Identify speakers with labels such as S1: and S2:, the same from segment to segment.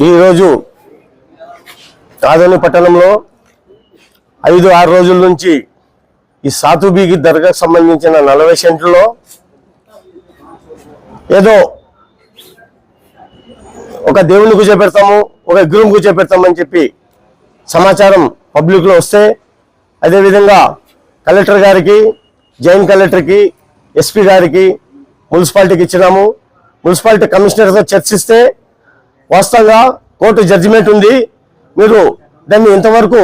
S1: ఈరోజు కాదని పట్టణంలో ఐదు ఆరు రోజుల నుంచి ఈ సాతుబీకి దర్గాకు సంబంధించిన నలభై సెంట్లలో ఏదో ఒక దేవుని కూర్చోపెడతాము ఒక విగ్రహం కూర్చోబెడతామని చెప్పి సమాచారం పబ్లిక్లో వస్తే అదేవిధంగా కలెక్టర్ గారికి జాయింట్ కలెక్టర్కి ఎస్పీ గారికి మున్సిపాలిటీకి ఇచ్చినాము. మున్సిపాలిటీ కమిషనర్తో చర్చిస్తే వాస్తవంగా కోర్టు జడ్జిమెంట్ ఉంది. మీరు దాన్ని ఇంతవరకు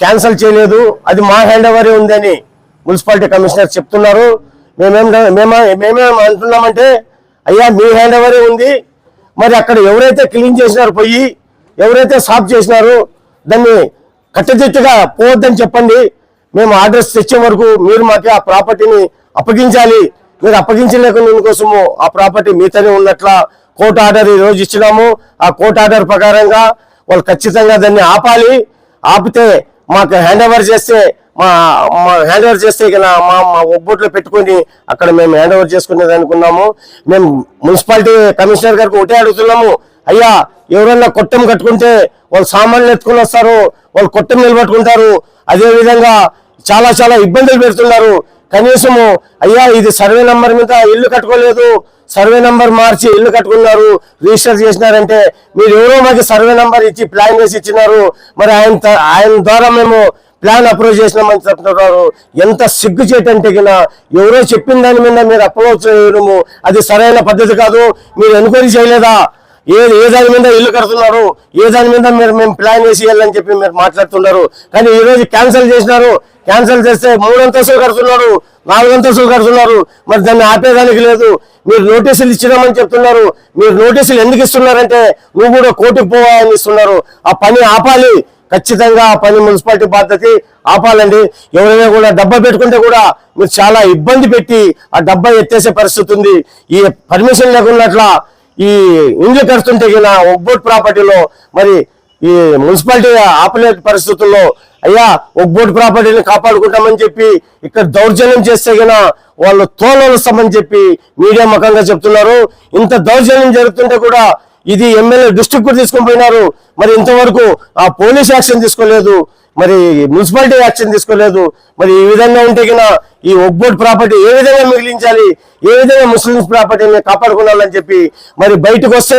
S1: క్యాన్సిల్ చేయలేదు. అది మా హ్యాండ్ ఓవరే ఉందని మున్సిపాలిటీ కమిషనర్ చెప్తున్నారు. మేమేం మేమే మేమేం అంటున్నామంటే అయ్యా మీ హ్యాండ్ ఓవరే ఉంది. మరి అక్కడ ఎవరైతే క్లీన్ చేసినారో పోయి ఎవరైతే సాఫ్ చేసినారో దాన్ని కట్టదిట్టుగా పోవద్దని చెప్పండి. మేము ఆర్డర్స్ తెచ్చే వరకు మీరు మాకు ఆ ప్రాపర్టీని అప్పగించాలి. మీరు అప్పగించలేకుండా కోసము ఆ ప్రాపర్టీ మీతోనే ఉన్నట్లు కోర్టు ఆర్డర్ ఈ ఇచ్చినాము. ఆ కోర్టు ఆర్డర్ ప్రకారంగా వాళ్ళు ఖచ్చితంగా దాన్ని ఆపాలి. ఆపితే మాకు హ్యాండ్ ఓవర్ చేస్తే మా మా హ్యాండ్ ఓవర్ చేస్తే ఇక మా మా ఒబ్బొట్లో పెట్టుకొని అక్కడ మేము హ్యాండ్ ఓవర్ చేసుకునేది అనుకున్నాము. మేము మున్సిపాలిటీ కమిషనర్ గారికి ఒకటే అడుగుతున్నాము. అయ్యా ఎవరన్నా కొట్టం కట్టుకుంటే వాళ్ళు సామాన్లు ఎత్తుకుని వస్తారు. వాళ్ళు కొట్టం నిలబెట్టుకుంటారు. అదేవిధంగా చాలా చాలా ఇబ్బందులు పెడుతున్నారు. కనీసము అయ్యా ఇది సర్వే నంబర్ మీద ఇల్లు కట్టుకోలేదు. సర్వే నంబర్ మార్చి ఇల్లు కట్టుకున్నారు. రిజిస్టర్ చేసినారంటే మీరు ఎవరో మాకు సర్వే నంబర్ ఇచ్చి ప్లాన్ వేసి ఇచ్చినారు. మరి ఆయన ఆయన ద్వారా మేము ప్లాన్ అప్రూవ్ చేసినామని చెప్తున్నారు. ఎంత సిగ్గు చేయటంటే గిన ఎవరో చెప్పిన దాని మీద మీరు అప్రోచ్ చేయడము అది సరైన పద్ధతి కాదు. మీరు ఎన్క్వైరీ చేయలేదా? ఏ ఏ దాని మీద ఇల్లు కడుతున్నారు? ఏ దాని మీద మీరు మేము ప్లాన్ వేసి వెళ్ళని చెప్పి మీరు మాట్లాడుతున్నారు. కానీ ఈ రోజు క్యాన్సిల్ చేసినారు. క్యాన్సిల్ చేస్తే మూడంతస్తులు కడుతున్నారు. నాలుగంతస్తులు కడుతున్నారు. మరి దాన్ని ఆపేదానికి లేదు. మీరు నోటీసులు ఇచ్చినామని చెప్తున్నారు. మీరు నోటీసులు ఎందుకు ఇస్తున్నారంటే నువ్వు కూడా కోర్టుకు పోవాలని ఇస్తున్నారు. ఆ పని ఆపాలి. ఖచ్చితంగా ఆ పని మున్సిపాలిటీ బాధ్యత ఆపాలండి. ఎవరైనా కూడా డబ్బా పెట్టుకుంటే కూడా మీరు చాలా ఇబ్బంది పెట్టి ఆ డబ్బా ఎత్తేసే పరిస్థితి ఉంది. ఈ పర్మిషన్ లేకున్నట్లా ఈ ఇండ్లు కడుతుంటే గిన ఒక్బోట్ ప్రాపర్టీలో మరి ఈ మున్సిపాలిటీ ఆపలేని పరిస్థితుల్లో అయ్యా ఒక్బోట్ ప్రాపర్టీని కాపాడుకుంటామని చెప్పి ఇక్కడ దౌర్జన్యం చేస్తే గిన వాళ్ళు తోలొస్తామని చెప్పి మీడియా ముఖంగా చెప్తున్నారు. ఇంత దౌర్జన్యం జరుగుతుంటే కూడా ఇది ఎమ్మెల్యే డిస్ట్రిక్ట్ కూడా తీసుకొని పోయినారు. మరి ఇంతవరకు ఆ పోలీస్ యాక్షన్ తీసుకోలేదు. మరి మున్సిపాలిటీ యాక్షన్ తీసుకోలేదు. మరి ఈ విధంగా ఉంటే గిన ఈ ఒక్బోట్ ప్రాపర్టీ ఏ విధంగా మిగిలించాలి? ఏ విధంగా ముస్లిమ్స్ ప్రాపర్టీని కాపాడుకోవాలని చెప్పి మరి బయటకు వస్తే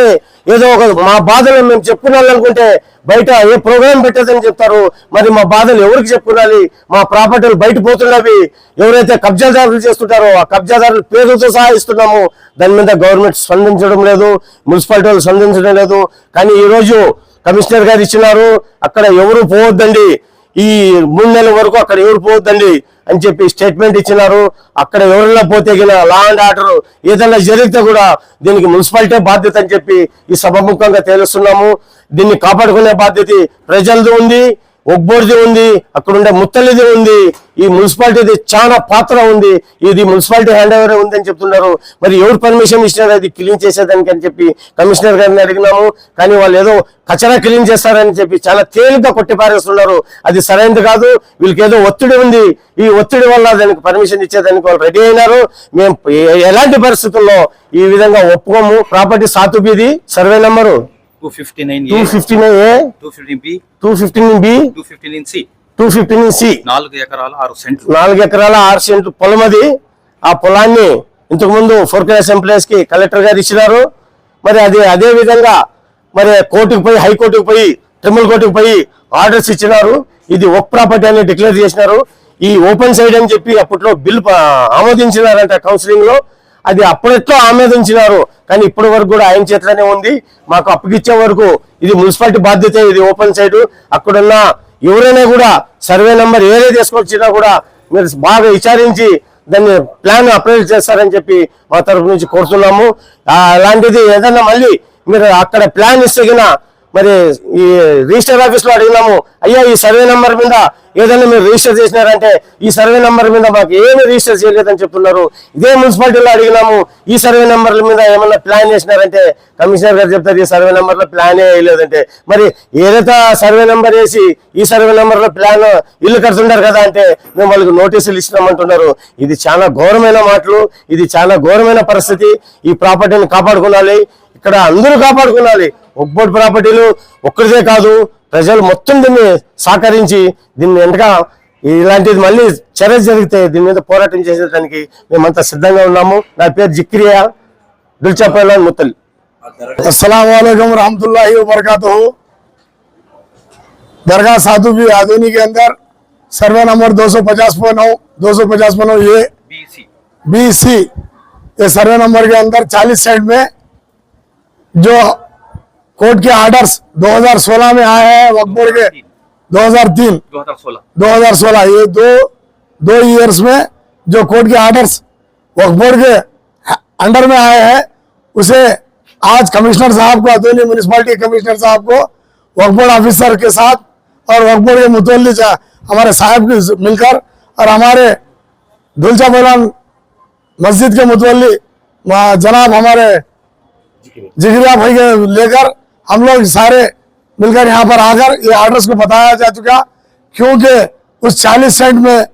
S1: ఏదో ఒక మా బాధలు మేము చెప్పుకున్నాలనుకుంటే బయట ఏ ప్రోగ్రామ్ పెట్టదని చెప్తారు. మరి మా బాధలు ఎవరికి చెప్పుకోవాలి? మా ప్రాపర్టీలు బయట పోతున్నవి ఎవరైతే కబ్జాదారులు చేస్తుంటారో ఆ కబ్జాదారుల పేరుతో సహా ఇస్తున్నాము. దాని మీద గవర్నమెంట్ స్పందించడం లేదు మున్సిపాలిటీ వాళ్ళు స్పందించడం లేదు. కానీ ఈరోజు కమిషనర్ గారు ఇచ్చినారు. అక్కడ ఎవరు పోవద్దండి. ఈ మూడు నెలల వరకు అక్కడ ఎవరు పోవద్దండి అని చెప్పి స్టేట్మెంట్ ఇచ్చినారు. అక్కడ ఎవరైనా పోతే గిన లా అండ్ ఆర్డర్ ఏదైనా జరిగితే కూడా దీనికి మున్సిపాలిటీ బాధ్యత అని చెప్పి ఈ సభముఖంగా తేలుస్తున్నాము. దీన్ని కాపాడుకునే బాధ్యత ప్రజలది ఉంది. ఒగ్బోర్ది ఉంది అక్కడ ఉండే ముత్తలిది ఉంది ఈ మున్సిపాలిటీది చాలా పాత్ర ఉంది ఇది మున్సిపాలిటీ హ్యాండ్ ఓవర్ ఉందని చెప్తున్నారు. మరి ఎవరు పర్మిషన్ ఇచ్చినారు? అది క్లీన్ చేసేదానికి అని చెప్పి కమిషనర్ గారిని అడిగినాము. కానీ వాళ్ళు ఏదో కచరా క్లీన్ చేస్తారని చెప్పి చాలా తేలిగ్గా కొట్టిపారేస్తున్నారు అది సరైనది కాదు వీళ్ళకి ఏదో ఒత్తిడి ఉంది. ఈ ఒత్తిడి వల్ల దానికి పర్మిషన్ ఇచ్చేదానికి వాళ్ళు రెడీ అయినారు. మేము ఎలాంటి పరిస్థితుల్లో ఈ విధంగా ఒప్పుకోము? Property సాతుబీది survey number
S2: two fifty nine
S1: two fifty nine A
S2: two fifteen B
S1: two fifteen B
S2: two fifteen C
S1: two fifteen C
S2: నాలుగు ఎకరాల ఆరు సెంట్లు.
S1: నాలుగు ఎకరాల ఆరు సెంట్లు పొలం అది ఆ పొలాన్ని ఇంతకు ముందు ఫోర్క్లాస్ ఎంప్లాయీస్కి కలెక్టర్ గారు ఇచ్చినారు. మరి అది అదే విధంగా మరి కోర్టుకు పోయి హైకోర్టుకు పోయి ట్రిపుల్ కోర్టుకు పోయి ఆర్డర్స్ ఇచ్చినారు. ఇది ఒక్ ప్రాపర్టీ అని డిక్లేర్ చేసినారు. ఈ ఓపెన్ సైడ్ అని చెప్పి అప్పట్లో బిల్ ఆమోదించినారంట కౌన్సిలింగ్లో అది అప్పుడెట్లో ఆమోదించినారు. కానీ ఇప్పటి వరకు కూడా ఆయన చేతిలోనే ఉంది. మాకు అప్పగిచ్చే వరకు ఇది మున్సిపాలిటీ బాధ్యత ఇది ఓపెన్ సైడ్ అక్కడున్న ఎవరైనా కూడా సర్వే నెంబర్ ఏదే తీసుకొచ్చినా కూడా మీరు బాగా విచారించి దాన్ని ప్లాన్ అప్రూవ్ చేస్తారని చెప్పి మా తరపు నుంచి కోరుతున్నాము. అలాంటిది ఏదన్నా మళ్ళీ మీరు అక్కడ ప్లాన్ ఇస్తే మరి ఈ రిజిస్టర్ ఆఫీస్లో అడిగినాము అయ్యా ఈ సర్వే నంబర్ మీద ఏదైనా మీరు రిజిస్టర్ చేసినారంటే ఈ సర్వే నంబర్ మీద మాకు ఏమి రిజిస్టర్ చేయలేదని చెప్తున్నారు ఇదే మున్సిపాలిటీలో అడిగినాము ఈ సర్వే నంబర్ల మీద ఏమన్నా ప్లాన్ చేసినారంటే కమిషనర్ గారు చెప్తారు ఈ సర్వే నంబర్లో ప్లాన్ వేయలేదంటే. మరి ఏదైతే సర్వే నంబర్ వేసి ఈ సర్వే నంబర్లో ప్లాన్ ఇల్లు కడుతుంటారు కదా అంటే మేము వాళ్ళకి నోటీసులు ఇచ్చినామంటున్నారు ఇది చాలా ఘోరమైన మాటలు ఇది చాలా ఘోరమైన పరిస్థితి. ఈ ప్రాపర్టీని కాపాడుకోవాలి ఇక్కడ అందరూ కాపాడుకోవాలి. ఒక్బోర్డ్ ప్రాపర్టీలు ఒక్కరిదే కాదు ప్రజలు మొత్తం దీన్ని సహకరించి దీన్ని వెంటగా ఇలాంటిది మళ్ళీ చర్య జరిగితే దీని మీద పోరాటం చేసేదానికి మేమంతా సిద్ధంగా ఉన్నాము నా పేరు జిక్రియా దుల్చాపల్లి ముత్తలి
S3: अस्सलाम वालेकुम रहमतुल्लाहि व बरकातहू दरगाह साधु की आधुनिक के अंदर सर्वे नंबर दो सौ पचास नौ दो सौ पचास नौ ये
S2: BC.
S3: बी सी ये सर्वे नंबर के अंदर 40 साइड में जो कोर्ट के ऑर्डर्स 2016 में आए हैं वक्फ बोर्ड के 2003
S2: 2016.
S3: 2016 ये दो दो ईयर्स में जो कोर्ट के ऑर्डर्स वक्फ बोर्ड के अंडर में आए हैं उसे आज कमिश्नर साहब को अदोनी म्यूनिसपालिटी कमिश्नर साहब को वक्फ बोर्ड ऑफिसर के साथ और वक्फ बोर्ड के मुतवली हमारे साहब की मिलकर और हमारे दुलचा बैलान मस्जिद के मुतवली जनाब हमारे जिगरिया भाई के लेकर हम लोग सारे मिलकर यहाँ पर आकर ये ऑर्डर्स को बताया जा चुका क्योंकि उस 40 सेंट में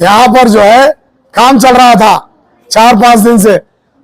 S3: यहाँ पर जो है काम चल रहा था चार पाँच दिन से।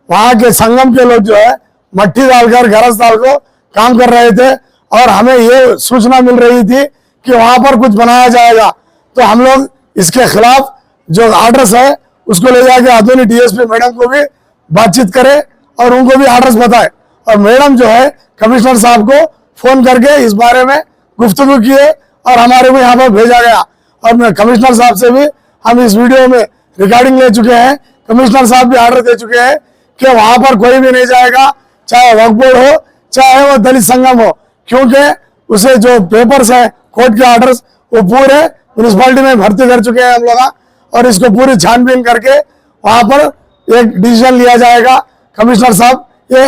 S3: वहाँ के संगम के लोग जो है मट्टी डालकर, गरज डाल को काम कर रहे थे और हमें ये सूचना मिल रही थी कि वहाँ पर कुछ बनाया जाएगा। तो हम लोग इसके खिलाफ जो ऑर्डर्स है, उसको ले जाके आधुनिक डीएसपी मैडम को भी बातचीत करे और उनको भी ऑर्डर्स बताए। और मैडम जो है, कमिश्नर साहब को फ़ोन करके इस बारे में गुफ्तगू किए और हमारे को यहाँ पर भेजा गया। और कमिश्नर साहब से भी हम इस वीडियो में रिकॉर्डिंग ले चुके हैं। कमिश्नर साहब भी ऑर्डर दे चुके हैं कि वहाँ पर कोई भी नहीं जाएगा, चाहे वक्फ बोर्ड हो, चाहे वो दलित संगम हो, क्योंकि उसे जो पेपर्स है कोर्ट के ऑर्डर्स वो पूरे म्यूनिसपालिटी में भर्ती कर चुके हैं हम लोग। और इसको पूरी छानबीन करके वहाँ पर एक डिसीज़न लिया जाएगा। कमिश्नर साहब, ये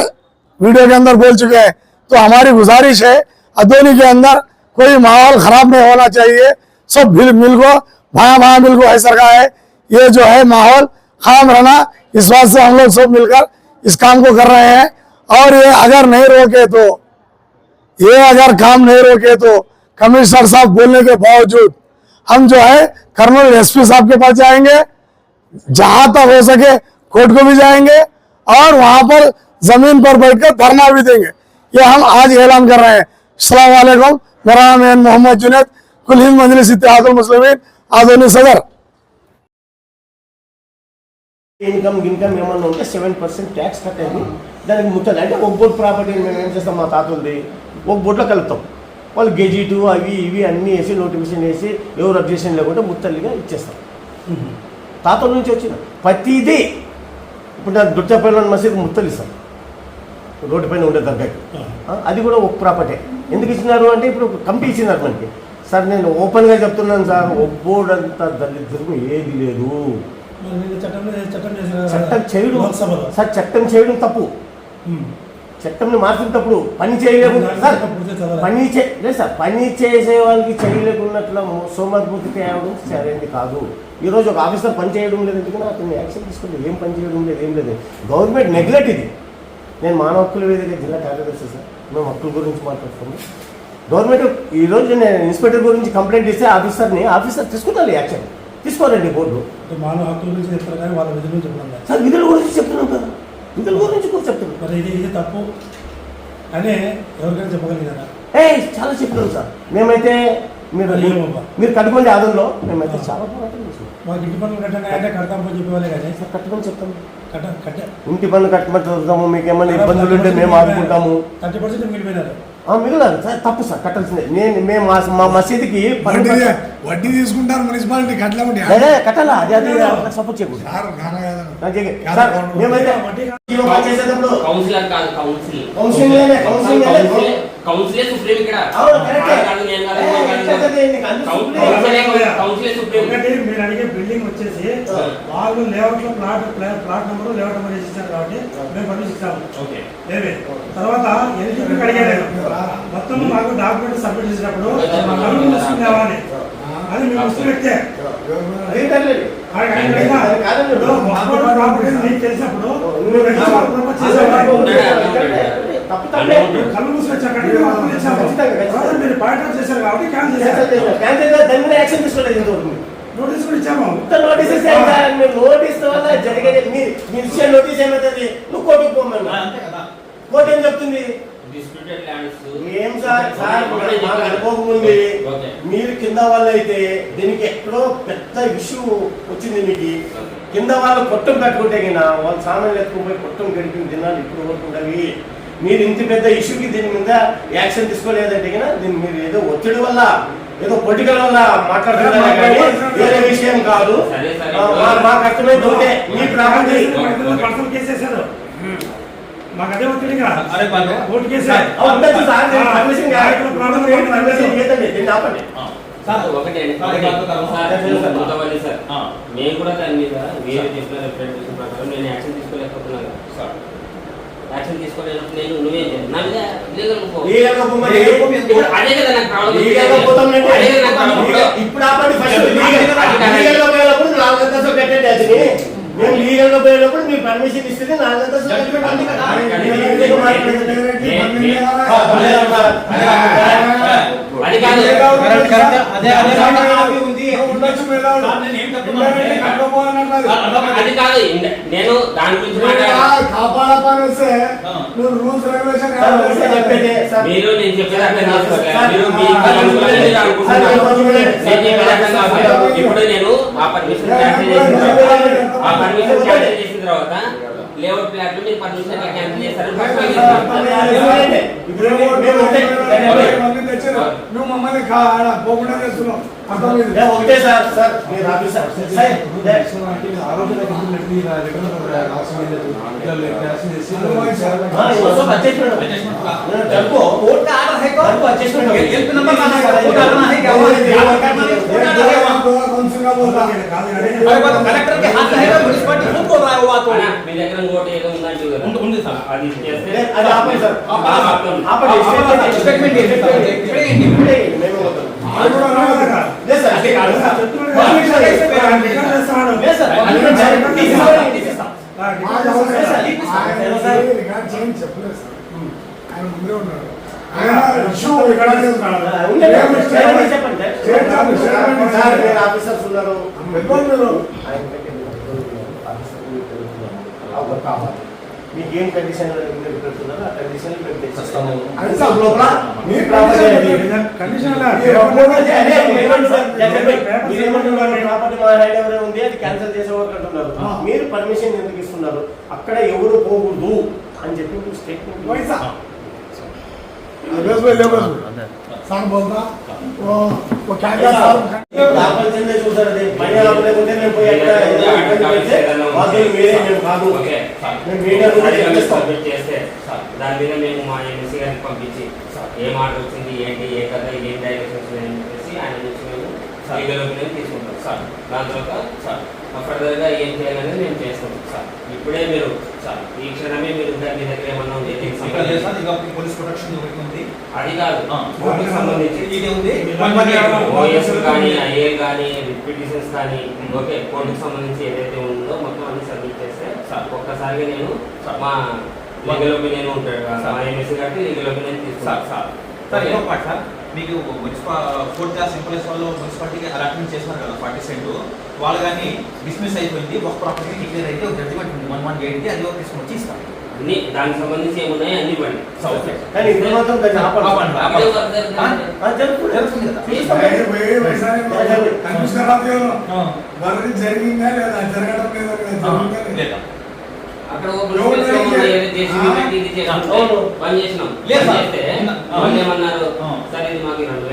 S3: वीडियो के अंदर बोल चुके हैं। तो हमारी गुजारिश है, अदोनी के अंदर कोई माहौल खराब नहीं होना चाहिए। सब मिल मिल को भाया भाया मिल को है सरकार है। ये जो है माहौल खराब रहना, इस बात से हम लोग सब मिलकर इस काम को कर रहे हैं। और ये अगर नहीं रोके तो ये अगर काम नहीं रोके तो कमिश्नर साहब बोलने के बावजूद हम जो है कर्नल एसपी साहब के पास जाएँगे। जहाँ तक हो सके, कोर्ट को भी जाएँगे। और वहाँ पर जमीन पर बैठकर धरना भी देंगे ये हम आज ऐलान कर रहे हैं अस्सलाम वालेकुम मेरा नाम है मोहम्मद जुनेद कुल हिंद मजलिस इत्तेहादुल मुस्लिमीन आधुनिक सदर
S1: ఇన్కమ్ ఇన్కమ్ ఏమన్నా ఉంటే సెవెన్ పర్సెంట్ ట్యాక్స్ కట్టేది దానికి ముట్టదు అంటే ఒక బోర్డు ప్రాపర్టీని మేము ఏం చేస్తాం మా తాతలది ఒక బోర్డులో కలుపుతాం వాళ్ళు గెజిటు అవి ఇవి అన్నీ వేసి నోటిఫికేషన్ వేసి ఎవరు అబ్జెక్షన్ లేకుంటే ముత్తల్లిగా ఇచ్చేస్తాం తాతల నుంచి వచ్చిన ప్రతిదీ ఇప్పుడు నా దుర్చపల్లి మసీద్ ముత్తలు ఇస్తాం రోడ్డు పైన ఉండే దగ్గరికి అది కూడా ఒక ప్రాపర్టీ. ఎందుకు ఇచ్చినారు అంటే ఇప్పుడు కమిటీ ఇచ్చినారు మనకి. సార్ నేను ఓపెన్గా చెప్తున్నాను సార్ ఒబ్బోడు అంత దళితులకు ఏది లేదు.
S4: చట్టం
S1: చేయడం సార్ చట్టం చేయడం తప్పు. చట్టంని మార్చడం తప్పుడు పని చేయలేకుండా సార్. పని చే లేదు సార్ పని చేసే వాళ్ళకి చేయలేకున్నట్ల సోమద్భూతి తేవడం సరైనది కాదు. ఈరోజు ఒక ఆఫీసర్ పని చేయడం లేదు ఎందుకంటే అతన్ని యాక్షన్ తీసుకుంటే ఏం పని చేయడం లేదు ఏం లేదు. గవర్నమెంట్ నెగ్లెక్ట్ ఇది. నేను మానవ హక్కుల వేదిక జిల్లా కార్యదర్శి సార్. మేము హక్కుల గురించి మాట్లాడుతున్నాం. గవర్నమెంట్ ఈరోజు నేను ఇన్స్పెక్టర్ గురించి కంప్లైంట్ ఇస్తే ఆఫీసర్ని ఆఫీసర్ తీసుకుంటారు యాక్షన్. తీసుకోరండి బోర్డు.
S4: మానవ హక్కుల గురించి చెప్తారు కానీ వాళ్ళ విధుల లేదు.
S1: సార్ విధుల గురించి చెప్తున్నాం కదా. విధుల గురించి కూడా చెప్తున్నాం.
S4: మరి ఇది ఇది తప్పు. అని ఎవరికైనా చెప్పగలిగారా?
S1: ఏ చాలా చెప్పినాం సార్. మేమైతే మీరు? మీరు కట్టుకోండి ఆదంలో మేమైతే చాలా పోరాటం చేసినాం.
S4: మాకు ఇంటి పనులు కట్టండి అంటే కడతాం పోయి చెప్పేవాళ్ళే కానీ
S1: సార్ కట్టుకొని చెప్తాం.
S4: కట్ట కట్ట.
S1: ఇంటి పనులు కట్టమని చదువుతాము మీకు ఏమైనా ఇబ్బందులు ఉంటే మేము ఆదుకుంటాము.
S4: Thirty percent మిగిలిపోయినారు.
S1: ఆ, మిగలదు సార్ తప్పు సార్ కట్టాల్సిందే. నేను మేము మా మా మసీదుకి
S3: వడ్డీ తీసుకుంటారు మున్సిపాలిటీ కట్టలేమండి.
S1: అదే కట్టాలా? అది అది సపోర్ట్ చేయకూడదు.
S5: కౌన్సిలర్ కాదు కౌన్సిల్.
S1: కౌన్సిల్
S5: సుప్రీం ఇక్కడ.
S1: అవును.
S5: కౌన్సిలే సుప్రీం.
S4: ఒకటి మీరు అడిగే బిల్డింగ్ వచ్చేసి వాళ్ళు లేఅవుట్లో ప్లాట్ ప్లా- ప్లాట్ నెంబర్ లేఅవుట్ నెంబర్ ఇచ్చారు కాబట్టి మేము పర్మిషన్ ఇస్తాము.
S5: ఓకే.
S4: తర్వాత ఎలిజిబిలిటీ అడిగారు మొత్తం మాకు డాక్యుమెంట్ సబ్మిట్ చేసినప్పుడు ముసుకుని తేవాలి అది మేము ముసుగు పెట్టే ప్రాపర్టీ నీకు తెలిసినప్పుడు మీరు పాయింట్ చేశారు కాబట్టి క్యాన్సిల్
S1: క్యాన్సిల్
S4: చేశారు.
S1: చేసిన- క్యాన్సిల్ చేసిన దాని మీద యాక్షన్ తీసుకోలేదు ఇంతవరకు మీరు.
S4: నోటీస్ కూడా ఇచ్చాము.
S1: ఇంత నోటీస్ ఇస్తే ఇంకా మీరు నోటీస్ వల్ల జరిగేది మీ మీరు ఇచ్చే నోటీస్ ఏమవుతుంది నువ్వు కోర్టుకు పోమన్నా కోర్టు ఏం చెప్తుంది?
S5: డిస్ప్యూటెడ్ ల్యాండ్స్
S1: ఏం సార్? సార్ మాకు అనుభవం ఉంది
S5: ఓకే
S1: మీరు కింద వాళ్ళు అయితే దీనికి ఎక్కడో పెద్ద ఇష్యూ వచ్చింది మీకు. కింద వాళ్ళు కొట్టం కట్టుకుంటే కింద వాళ్ళు సామాన్లు ఎత్తుకుపోయి కొట్టం గడిపిన దినాలు ఇప్పుడు వరకు ఉండవి. మీరు ఇంత పెద్ద ఇష్యూకి దీని మీద యాక్షన్ తీసుకోలేదంటే దీన్ని మీరు ఏదో ఒత్తిడి వల్ల ఏదో పొలిటికల్ వల్ల మాట్లాడుతున్నారు కానీ వేరే విషయం కాదు మాకు అర్థమైంది ఒకటే మీ
S4: ఒత్తిడిగా. ప్రాబ్లం
S1: పర్మిషన్ లేదండి దీన్ని ఆపండి
S5: సార్ ఒకటే
S6: సార్,
S5: ఒకటే.
S6: కాదు, కాదు.
S5: సార్,
S1: చెప్పండి సార్.
S5: కొంతమంది సార్
S6: ఆ.
S5: మేము కూడా దాని మీద మీరు చెప్పిన రిప్రజెంటేషన్ ప్రకారం నేను యాక్షన్ తీసుకోలేకపోతున్నాను
S6: సార్.
S5: యాక్షన్ తీసుకోలేనప్పుడు నేను నువ్వేం చేయాలి. నా మీద లీగల్
S1: లీగల్గా పోమని
S5: ఇప్పుడు అదే కదా నాకు ప్రాబ్లం
S1: లీగల్గా పోతామంటే
S5: అదే కదా నాకు ప్రాబ్లం
S1: లీగల్- ఇప్పుడు ఆపండి ఫస్ట్
S6: అది
S1: లీగల్
S5: కాదు.
S1: లీగల్గా పోయినప్పుడు నాలుగు అంతస్తులు కట్టండి అది మేము లీగల్గా పోయినప్పుడు మీరు పర్మిషన్ ఇస్తే నాలుగు అంతస్తులు కట్టి పెట్టండి.
S5: అది కాదు.
S6: అదే, అదే, అదే.
S3: ఉండొచ్చు.
S6: సార్, నేను ఏం
S3: కట్టుకోవాలన్నది.
S5: అది కాదు నేను దాని గురించి
S3: కాపాడాలని వస్తే. నువ్వు రూల్స్ రెగ్యులేషన్.
S5: మీరు నేను చెప్పేది అర్థం చేసుకోలేదు
S1: సార్,
S5: మీరు మీ
S1: సార్,
S5: అనుకున్నది మీరు
S1: సార్,
S5: అనుకుంటున్నారు.
S1: కొంచెం
S5: నేను చెప్పేది అర్థం కాదు ఇప్పుడు నేను ఆ పర్మిషన్ క్యాన్సిల్ చేసిన తర్వాత ఆ పర్మిషన్ క్యాన్సిల్ చేసిన తర్వాత లేఅవుట్ ప్లాట్ మీరు పర్మిషన్ క్యాన్సిల్
S1: ఏమండి? ఇప్పుడు.
S3: నువ్వు మమ్మల్ని పోకుండా చేస్తున్నావు.
S1: ఒకటే సార్ సార్ మీరు ఆఫీసర్ సార్ ఏ, ఆ, ఇవ్వచ్చు, adjustment. నేను జరుపు. జరుపు, adjustment.
S6: हेल्प नंबर लाना है, कोर्ट आना है, क्या हुआ? क्या करना है, कोर्ट आना है वहाँ।
S3: కౌన్సిల్ గా పోతా
S6: अरे बात कलेक्टर के हाथ रहेगा म्यूनिसिपैलिटी खुद बोल रहा है वो बात
S5: అన్నా, మీ దగ్గర ఇంకోటి ఏదో ఉందంటే కదా
S6: ఉంది- ఉంది సార్.
S5: అది చేస్తే
S1: ఏ, అది ఆపండి సార్
S5: ఆ, ఆపండి.
S1: ఆపండి
S6: స్టేట్మెంట్
S1: స్టేట్మెంట్
S6: ఏంటి?
S1: స్టేట్మెంట్
S6: ఇక్కడే ఏంటి?
S1: ఇప్పుడే మేము పోతాం.
S3: అది చెప్పలేదు సార్ ఆయన ముందే ఉన్నాడు
S1: ఆఫీసర్స్ ఉన్నారు మీకు ఏం కండిషన్ పెడుతున్నారో ఆ కండిషన్ మీరేమంటున్నారు? ఉంది అది క్యాన్సిల్ చేసే వరకు అంటున్నారు. మీరు పర్మిషన్ ఎందుకు ఇస్తున్నారు? అక్కడ ఎవరు పోకూడదు అని చెప్పి స్టేట్మెంట్
S3: సార్ బోల్తా ఓ క్యాండిడేట్ సార్ లోపల
S1: చెందే చూసారు అది పైన లోపల ఉంటే మేము పోయి అక్కడ ఇబ్బంది పెడితే వాసులు మీరే మేము కాదు మేము మీడియా కూడా
S5: చేస్తాం చేస్తే దాని మీద మేము మా ఎంఎస్సీ గారిని పంపించి ఏ మాట వచ్చింది ఏంటి ఏ కథ ఏం డైరెక్షన్స్ అని చెప్పేసి ఆయన నుంచి మేము తీసుకుంటాం సార్ దాని తర్వాత సార్ ఫర్దర్గా ఏం చేయాలనేది మేము చేస్తాం సార్. ఇప్పుడే మీరు సార్ ఈ క్షణమే మీరు మీ దగ్గర ఏమన్నా ఉంది?
S6: పోలీస్ ప్రొటెక్షన్ ఉంది.
S5: అది కాదు. సంబంధించి.
S6: ఇది ఉంది.
S5: ఓఎస్ కానీ ఐఏ కానీ రిపిటిషన్స్ కానీ ఓకే కోర్టుకు సంబంధించి ఏదైతే ఉందో మొత్తం అన్ని సబ్మిట్ చేస్తే
S6: సార్.
S5: ఒక్కసారిగా నేను. మా లీగల్ ఒపీనియన్ ఉంటాడు. మా ఎంఎస్సీ గారికి లీగల్ ఒపీనియన్
S6: సార్
S5: తీసుకుంటాను
S6: సార్ సార్ పాట సార్. మీకు మున్సిపల్ ఫోర్త్ క్లాస్ ఎంప్లాయీస్ వాళ్ళు మున్సిపాలిటీకి అలాట్మెంట్ చేస్తున్నారు కదా ఫార్టీ సెంట్. వాళ్ళు కానీ డిస్మిస్ అయిపోయింది ఒక ప్రాపర్టీ డిక్లేర్ అయితే ఒక జడ్జిమెంట్ ఉంది. వన్ వన్ ఎయిట్ అది ఒక తీసుకొని ఇస్తాం
S5: అన్ని దానికి సంబంధించి ఏమున్నాయి? అన్ని ఇవ్వండి. అక్కడ పని చేసినాం. చేస్తే వాళ్ళు ఏమన్నారు? సరే మాకు రెండు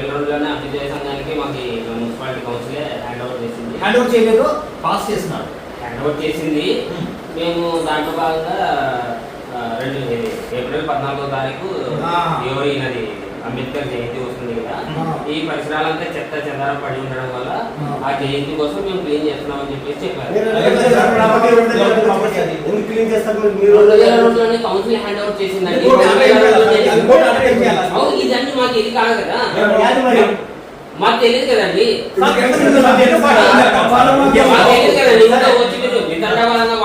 S5: హ్యాండ్ ఓవర్
S6: చేయలేదు. పాస్ చేస్తున్నారు.
S5: హ్యాండ్ ఓవర్ చేసింది మేము దాంట్లో భాగంగా రెండు ఏప్రిల్ పద్నాలుగో తారీఖు
S6: ఆ.
S5: ఎవరి నది అంబేద్కర్ జయంతి వస్తుంది కదా. ఈ పరిసరాలంతా చెత్త చెదారం పడి ఉండడం వల్ల
S3: ఆ.
S5: జయంతి కోసం మేము క్లీన్ చేస్తున్నామని చెప్పేసి చెప్పారు. కౌన్సిల్ హ్యాండ్ ఓవర్ చేసిందండి. మాకు ఇది కాదు కదా. మాకు తెలియదు కదండి? మాకు తెలియదు ఇంకా వచ్చి మీరు వితండవాదంగా.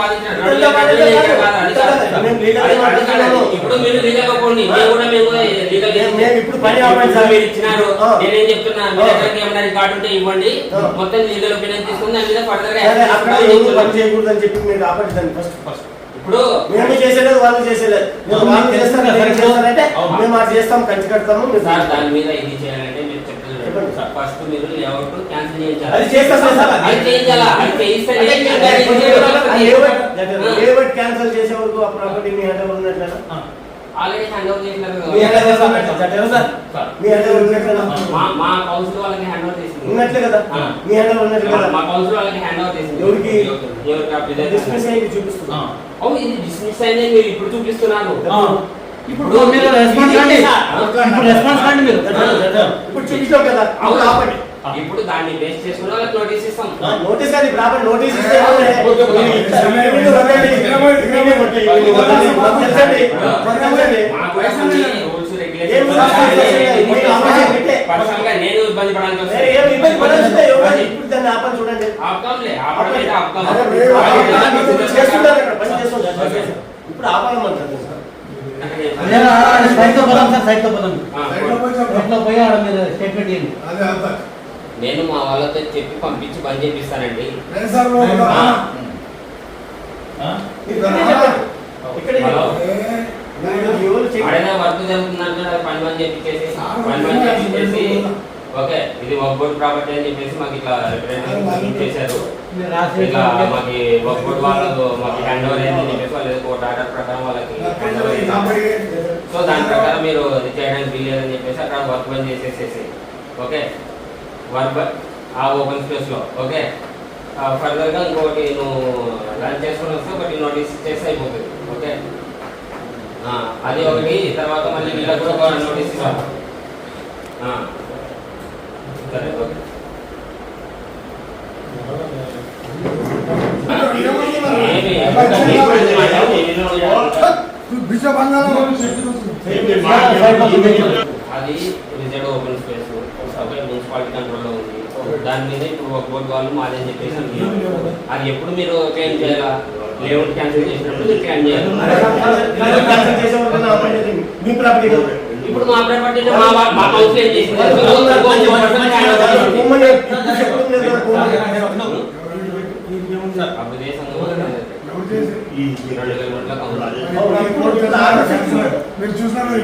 S5: ఇప్పుడు మీరు లీగల్గా పోండి మేము కూడా మేము కూడా లీగల్
S1: మేము- మేము ఇప్పుడు పని ఆపండి సార్.
S5: మీరు ఇచ్చినారు.
S1: ఆ.
S5: నేనేం చెప్తున్నా? మీ
S1: ఆ.
S5: దగ్గరికి ఏమైనా రికార్డు ఉంటే ఇవ్వండి. మొత్తం లీగల్ ఒపీనియన్ తీసుకుని దాని మీద ఫర్దర్
S1: పని
S5: చెప్తున్నాను.
S1: చేయకూడదు అని చెప్పి మీరు ఆపండి దాన్ని ఫస్ట్
S6: ఫస్ట్
S5: ఇప్పుడు
S1: మేము చేసేలేదు వాళ్ళు చేసేలేదు. మేము చేస్తాం మేము ఖర్చు కడతాము
S5: దాని మీద ఇది చేయాలంటే
S1: చెప్పండి.
S5: సార్. ఫస్ట్ మీరు లేఅవుట్ క్యాన్సిల్ చేయించాలి?
S1: అది చేస్తాం సార్ అది.
S5: అది చేయించాలా? అది చేయిస్తే
S1: అది
S5: నేను
S1: లేఅవుట్- లేఅవుట్ క్యాన్సిల్ చేసే వరకు ఆ ప్రాపర్టీ మీ హ్యాండ్ ఉన్నట్లేనా?
S5: ఆల్రెడీ హ్యాండ్ ఓవర్ చేసినారు
S1: మీ
S5: కదా.
S1: హ్యాండ్ ఉన్నట్లేనా?
S5: సార్,
S1: మీ హ్యాండ్ ఉన్నట్లేనా?
S5: మా మా కౌన్సిల్ వాళ్ళకి హ్యాండ్ ఓవర్ చేసింది.
S1: ఉన్నట్లే కదా.
S5: ఆ.
S1: మీ హ్యాండ్ ఉన్నట్లే కదా.
S5: మా కౌన్సిల్ వాళ్ళకి హ్యాండ్ ఓవర్ చేసింది.
S1: ఎవరికి?
S5: ఎవరికి? ఆ బిజెస్
S1: డిస్మిస్ అయ్యి చూపిస్తున్నా.
S5: అవును ఇది డిస్మిస్ అయిందని మీరు ఇప్పుడు చూపిస్తున్నారు.
S7: ఇప్పుడు మీరు రెస్పాన్స్ కండి ఇప్పుడు రెస్పాన్స్ కండి మీరు.
S1: ఇప్పుడు చూపించాం కదా.
S5: అవును
S1: ఆపండి.
S5: ఇప్పుడు దాన్ని బేస్ చేసుకుని వాళ్ళకి నోటీస్ ఇస్తాం.
S1: నోటీస్ అది ప్రాపర్ నోటీస్ ఇస్తే
S5: నేను ఇబ్బంది పడాల్సి వస్తుంది.
S1: ఇప్పుడు ఆపాలమంటారు
S7: పోదాం సార్ పోదాం. పోయి ఆడ మీరు స్టేట్మెంట్ ఇవ్వండి.
S5: నేను మా వాళ్ళతో చెప్పి పంపించి బంద్ చేపిస్తానండి.
S1: ఎవరు
S5: పని పని చేపించేసి పని పని చేపించేసి ఓకే ఇది వర్క్ బోర్డ్ ప్రాపర్టీ అని చెప్పేసి మాకు ఇట్లా రిప్రజెంటేషన్ చేశారు ఇట్లా మాకు వర్క్ బోర్డ్ వాళ్ళు మాకు హ్యాండ్ ఓవర్ అయిందని చెప్పేసి వాళ్ళు ఏదో ఆర్డర్ ప్రకారం వాళ్ళకి హ్యాండ్ ఓవర్ అయింది. సో దాని ప్రకారం మీరు ఇది చేయడానికి వీల్లేదని చెప్పేసి అక్కడ వర్క్ బంద్ చేసేసేసి. ఓకే వర్క్ ఆ ఓపెన్ స్పేస్లో ఓకే ఫర్దర్గా ఇంకొకటి నువ్వు లంచ్ చేసుకొని వస్తే ఒకటి నోటీస్ చేస్తే అయిపోతుంది. ఓకే అది ఒకటి తర్వాత మళ్ళీ వీళ్ళకి కూడా నోటీస్ ఇవ్వాలి అది రిజర్వ్ ఓపెన్ స్పేస్ సభ్య మున్సిపాలిటీ కంట్రోల్లో ఉంది దాని మీద ఇప్పుడు ఒక బోర్డు వాళ్ళు మాదని చెప్పేసి అంటున్నారు. అది ఎప్పుడు మీరు క్లెయిమ్ చేయాలా లేఅవుట్ క్యాన్సిల్ చేసినప్పుడు మీరు క్లెయిమ్ చేయాలి ఇప్పుడు మా ప్రాపర్టీ
S3: మీరు చూసినారు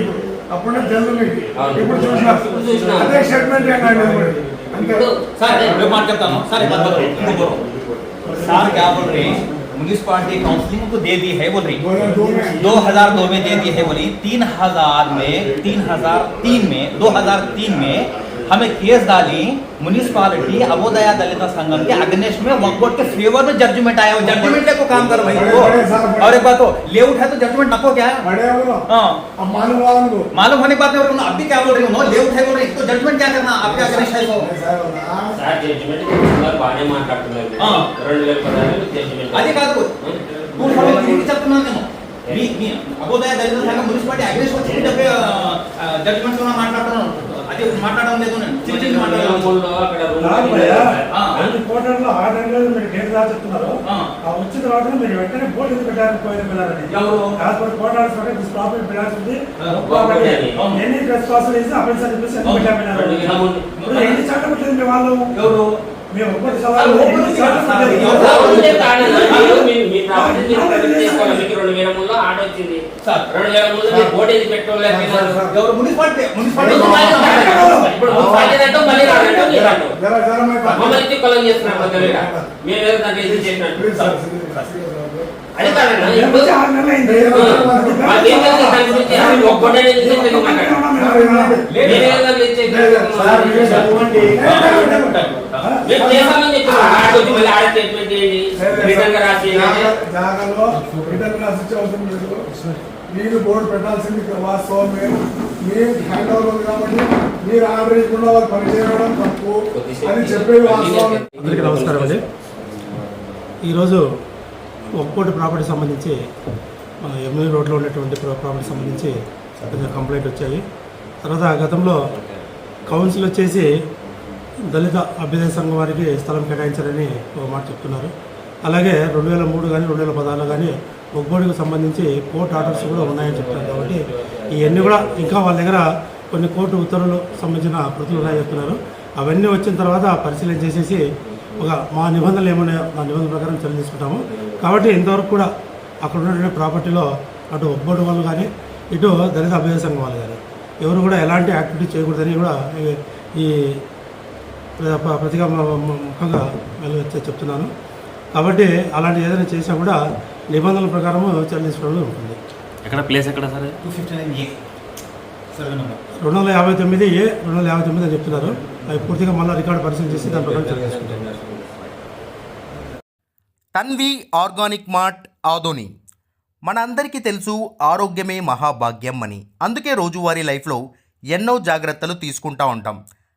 S3: అప్పుడే
S5: తెలుగు
S3: ఇప్పుడు చూసినా. అదే స్టేట్మెంట్
S6: సార్ మాట చెప్తాను. సార్ సార్ క్యాబ్ कम्युनिस्ट पार्टी काउंसिलिंग उनको दे दी है बोली
S3: दो हज़ार
S6: दो में। दे दी है बोली तीन हज़ार में तीन हज़ार तीन में दो हज़ार तीन में हमें केस डाली म्यूनिसपालिटी अबोदया दलित संगम के अगेंस्ट में वक्फ बोर्ड के फेवर में जजमेंट आया वो जजमेंट को काम कर भाई वो और एक बात हो लेआउट है तो जजमेंट नको क्या है
S3: बड़े हो ना
S6: हाँ
S3: अब मालूम वालों को
S6: मालूम होने की बात है अब भी क्या बोल रही हूँ लेआउट है बोल रही तो जजमेंट क्या करना आपके अगेंस्ट है तो
S5: సార్ జడ్జిమెంట్ చెప్తున్నారు బాగానే మాట్లాడుతున్నారు
S6: ఆ.
S5: రెండు వేల పదహారు జడ్జిమెంట్
S6: అదే కాదు నువ్వు ఫాలో తిరిగి చెప్తున్నాను నేను మీ మీ అబోదయ దళిత సంఘం మున్సిపాలిటీ అగ్రెస్ వచ్చి జడ్జిమెంట్ మాట్లాడుతున్నాను అది మాట్లాడడం లేదు నేను చిన్న చిన్న మాట్లాడాలి
S5: ఉంది
S4: ఆర్డర్ మీరు డేట్ రా చెప్తున్నారు
S6: ఆ.
S4: వచ్చిన తర్వాత మీరు వెంటనే బోర్డు ఎందుకు పెట్టారు పోయిన పిల్లలని
S6: ఎవరు?
S4: యాజ్ పర్ కోర్ట్ ఆర్డర్స్ ప్రకారం this property belongs to the
S5: ఆ, ప్రాపర్టీ అని.
S4: ఎన్ని అఫెన్స్ చెప్పేసి ఎందుకు పెట్టారు. ఇప్పుడు ఎన్ని చట్టం పెట్టలేదు మీ వాళ్ళు
S6: ఎవరు
S4: మేము ఒక్కటి
S6: ఆ,
S5: నా పద్ధతి మీరు ప్రజలు చేసుకోవాలి మీకు రెండు వేల మూడులో ఆట వచ్చింది రెండు వేల మూడులో మీరు ఓటు ఏది పెట్టుకోలేకపోయినారు
S6: ఎవరు మున్సిపాలిటీ
S5: ఇప్పుడు మున్సిపాలిటీ అంటే మళ్ళీ రాడంటే మీరు
S3: అంటారు
S5: మమ్మల్ని కొలం చేస్తున్నారు మధ్యలో మేము ఏదో దాంట్లో ఏది చేసినట్టు అది కాదన్నా ఇప్పుడు ఒక్కటే మీరే దాంట్లో ఇది చేసినట్టు.
S1: సార్ మీరు చదవండి
S5: మేము చేస్తామని చెప్పారు ఆడ వచ్చి మళ్ళీ ఆడ స్టేట్మెంట్ చేయండి రిటర్న్గా రాసి ఏంటంటే
S3: జాగాలో రిటర్న్ రాసి అవసరం లేదు. మీరు బోర్డు పెట్టాల్సింది వాస్తవం మీరు మీరు హ్యాండ్ ఓవర్ ఉంది కాబట్టి మీరు ఆర్డర్ ఇవ్వకుండా వాళ్ళు పని చేయడం తప్పు అని చెప్పేది వాస్తవం.
S4: అందరికీ నమస్కారం అండి. ఈరోజు ఒక్కోటి ప్రాపర్టీ సంబంధించి మన ఎమ్మెల్యే రోడ్లో ఉన్నటువంటి ప్రా- ప్రాపర్టీ సంబంధించి కొంచెం కంప్లైంట్ వచ్చాయి. తర్వాత గతంలో కౌన్సిల్ వచ్చేసి దళిత అభ్యుదయ సంఘం వారికి స్థలం కేటాయించారని ఒక మాట చెప్తున్నారు. అలాగే రెండు వేల మూడు కానీ రెండు వేల పదహారులో కానీ ఒక్కోడికి సంబంధించి కోర్టు ఆర్డర్స్ కూడా ఉన్నాయని చెప్తున్నారు. కాబట్టి ఇవన్నీ కూడా ఇంకా వాళ్ళ దగ్గర కొన్ని కోర్టు ఉత్తర్వులు సంబంధించిన ప్రతులు ఉన్నాయని చెప్తున్నారు. అవన్నీ వచ్చిన తర్వాత పరిశీలన చేసేసి ఒక మా నిబంధనలు ఏమున్నాయో ఆ నిబంధనల ప్రకారం చర్య తీసుకుంటాము. కాబట్టి ఇంతవరకు కూడా అక్కడ ఉన్నటువంటి ప్రాపర్టీలో అటు ఒబ్బోడు వాళ్ళు కానీ ఇటు దళిత అభ్యుదయ సంఘం వాళ్ళు కానీ ఎవరు కూడా ఎలాంటి యాక్టివిటీ చేయకూడదని కూడా ఈ- ప్రతిగా ముఖంగా చెప్తున్నాను. కాబట్టి అలాంటి ఏదైనా చేసినా కూడా నిబంధనల ప్రకారం చర్యలు తీసుకోవడం ఉంటుంది.
S8: ఎక్కడ ప్లేస్ ఎక్కడ sir?
S6: Two fifty nine A. Survey number
S4: రెండు వందల యాభై తొమ్మిది ఏ రెండు వందల యాభై తొమ్మిది అని చెప్తున్నారు. అవి పూర్తిగా మళ్ళీ రికార్డు పరిశీలన చేసి దాని ప్రకారం
S9: తన్వి ఆర్గానిక్ మార్ట్ ఆదోని. మనందరికీ తెలుసు ఆరోగ్యమే మహాభాగ్యం అని. అందుకే రోజువారీ లైఫ్లో ఎన్నో జాగ్రత్తలు తీసుకుంటా ఉంటాం.